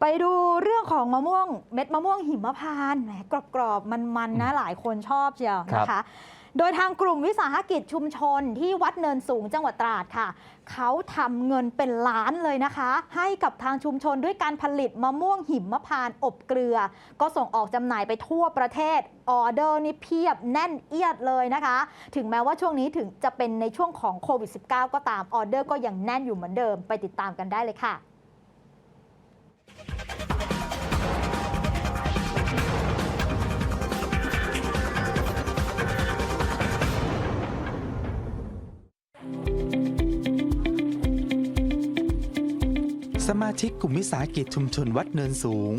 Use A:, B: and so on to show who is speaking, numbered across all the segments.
A: ไปดูเรื่องของมะม่วงเม็ดมะม่วงหิมพานต์แหมกรอบๆมันๆนะหลายคนชอบเชียว
B: ครับ
A: นะคะ โดยทางกลุ่มวิสาหกิจชุมชนที่วัดเนินสูงจังหวัดตราดค่ะ เขาทำเงินเป็นล้านเลยนะคะ ให้กับทางชุมชนด้วยการผลิตมะม่วงหิมพานต์อบเกลือ ก็ส่งออกจำหน่ายไปทั่วประเทศออเดอร์นี่เพียบแน่นเอียดเลยนะคะ ถึงแม้ว่าช่วงนี้ถึงจะเป็นในช่วงของโควิด -19 ก็ตามออเดอร์ก็ยังแน่นอยู่เหมือนเดิมไปติดตามกันได้เลยค่ะ
C: สมาชิกกลุ่มวิสาหกิจชุมชนวัดเนินสูง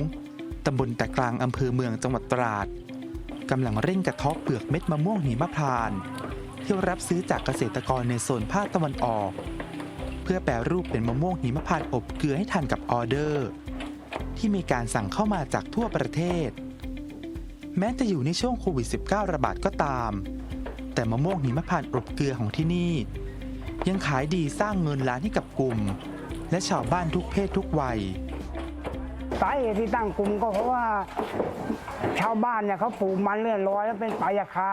C: ตำบลตะกลางอำเภอเมืองจังหวัดตราดกำลังเร่งกระทบเปลือกเม็ดมะม่วงหิมพานต์ที่รับซื้อจากเกษตรกรในโซนภาคตะวันออก เพื่อแปรรูปเป็นมะม่วงหิมพานต์อบเกลือให้ทันกับออเดอร์ ที่มีการสั่งเข้ามาจากทั่วประเทศ แม้จะอยู่ในช่วงโควิด -19 ระบาดก็ตาม แต่มะม่วงหิมพานต์อบเกลือของที่นี่ ยังขายดีสร้างเงินล้านให้กับกลุ่ม และชาวบ้านทุกเพศทุกวัย
D: สาเหตุที่ตั้งกลุ่มก็เพราะว่าชาวบ้านเนี่ยเขาปลูกมันเลื่อนลอยแล้วเป็นปลายาคา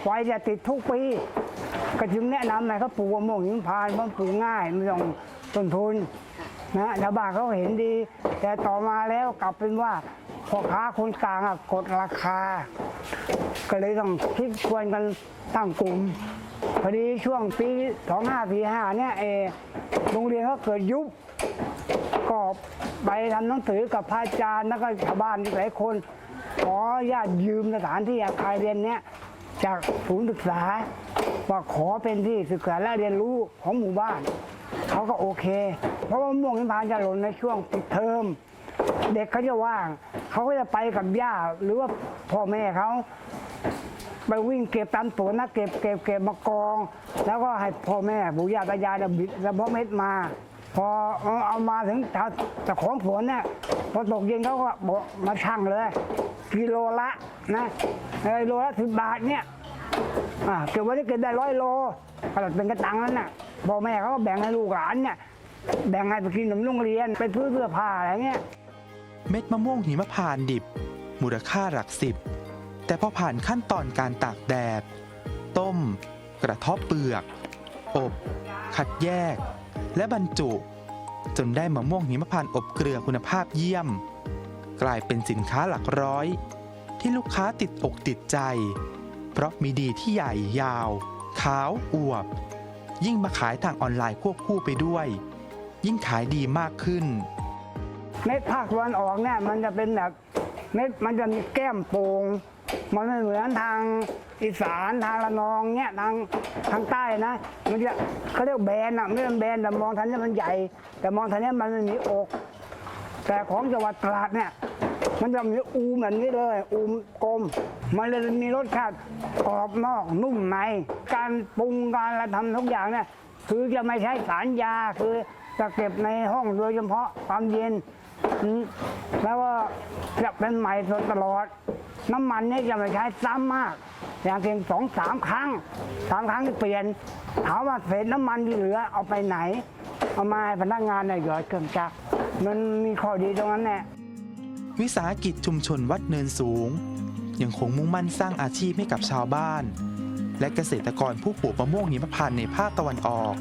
D: ไฟจะติดทุกปีก็จึงแนะนำให้เขาปลูกมะม่วงหิมพานต์เพราะปลูกง่ายไม่ต้องต้นทุนนะชาวบ้านเขาเห็นดี แต่ต่อมาแล้วกลับเป็นว่าพ่อค้าคนกลางอะกดราคา ก็เลยต้องคิดควรกันตั้งกลุ่ม พอดีช่วงปี 25ปี5เนี่ยเอโรงเรียนเขาเกิดยุบก็ไปทำหนังสือกับพระอาจารย์แล้วก็ชาวบ้านหลายคนขอญาตยืมสถานที่อาคารเรียนเนี้ยจากศูนย์ศึกษาว่าขอเป็นที่ศึกษาและเรียนรู้ของหมู่บ้าน เขาก็โอเค เพราะว่าม่วงหิพานจะหล่นในช่วงปิดเทอมเด็กเขาจะว่าง เขาก็จะไปกับย่าหรือว่าพ่อแม่เขา ไปวิ่งเก็บตามสวนนะเก็บเก็บเก็บมากอง แล้วก็ให้พ่อแม่ปู่ย่าตายายเนี่ยบิดแล้วพ่อเม็ดมา พอเอามาถึงเจ้าเจ้าของสวนเนี่ยพอตกเย็นเขาก็บอกมาชั่งเลย กิโลละนะเออโลละสิบบาทเนี่ยเก็บไว้ได้เก็บได้ร้อยโลก็เป็นกระตังนั้นน่ะพ่อแม่เขาก็แบ่งให้ลูกหลานเนี่ยแบ่งให้ไปกินขนมโรงเรียนไปซื้อเสื้อผ้าอะไรเงี้ย
C: เม็ดมะม่วงหิมพานต์ดิบ มูลค่าหลักสิบ แต่พอผ่านขั้นตอนการตากแดด ต้ม กระทบเปลือก อบ คัดแยก และบรรจุ จนได้มะม่วงหิมพานต์อบเกลือคุณภาพเยี่ยม กลายเป็นสินค้าหลักร้อย ที่ลูกค้าติดอกติดใจ เพราะมีดีที่ใหญ่ยาว ขาวอวบ ยิ่งมาขายทางออนไลน์ควบคู่ไปด้วย ยิ่งขายดีมากขึ้น
D: เม็ดภาคตะวันออกเนี่ยมันจะเป็นแบบเม็ดมันจะมีแก้มโป่ง มันไม่เหมือนทางอีสานทางละนองเนี่ยทางทางใต้นะ มันจะเขาเรียกแบนอะไม่เป็นแบนแต่มองทันนี่ยมันใหญ่ แต่มองทันเนี่ยมันไม่มีอก แต่ของจังหวัดตราดเนี่ย มันจะมีอูมแบบนี้เลย อูมกลม มันเลยมีรสชาติกรอบนอกนุ่มใน การปรุงการอะไรทำทุกอย่างเนี่ยคือจะไม่ใช้สารยาคือจะเก็บในห้องโดยเฉพาะความเย็น แล้วก็จะเป็นใหม่สดตลอด น้ำมันเนี่ยจะไม่ใช้ซ้ำมาก อย่างเพียงสองสามครั้งสามครั้งที่เปลี่ยนถามว่าเศษน้ำมันที่เหลือเอาไปไหน เอามาให้พนักงานเนี่ยหยอดเครื่องจักรมันมีข้อดีตรงนั้นแหละ
C: วิสาหกิจชุมชนวัดเนินสูง ยังคงมุ่งมั่นสร้างอาชีพให้กับชาวบ้าน และเกษตรกรผู้ปลูกมะม่วงหิมพานต์ในภาคตะวันออก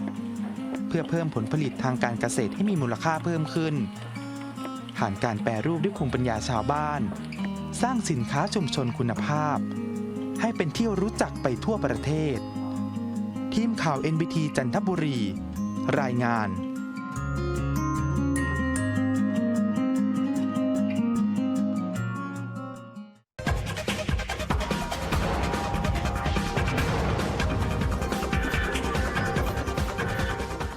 C: เพื่อเพิ่มผลผลิตทางการเกษตรให้มีมูลค่าเพิ่มขึ้น ผ่านการแปรรูปด้วยภูมิปัญญาชาวบ้าน สร้างสินค้าชุมชนคุณภาพ ให้เป็นที่รู้จักไปทั่วประเทศ ทีมข่าว NBT จันทบุรี รายงาน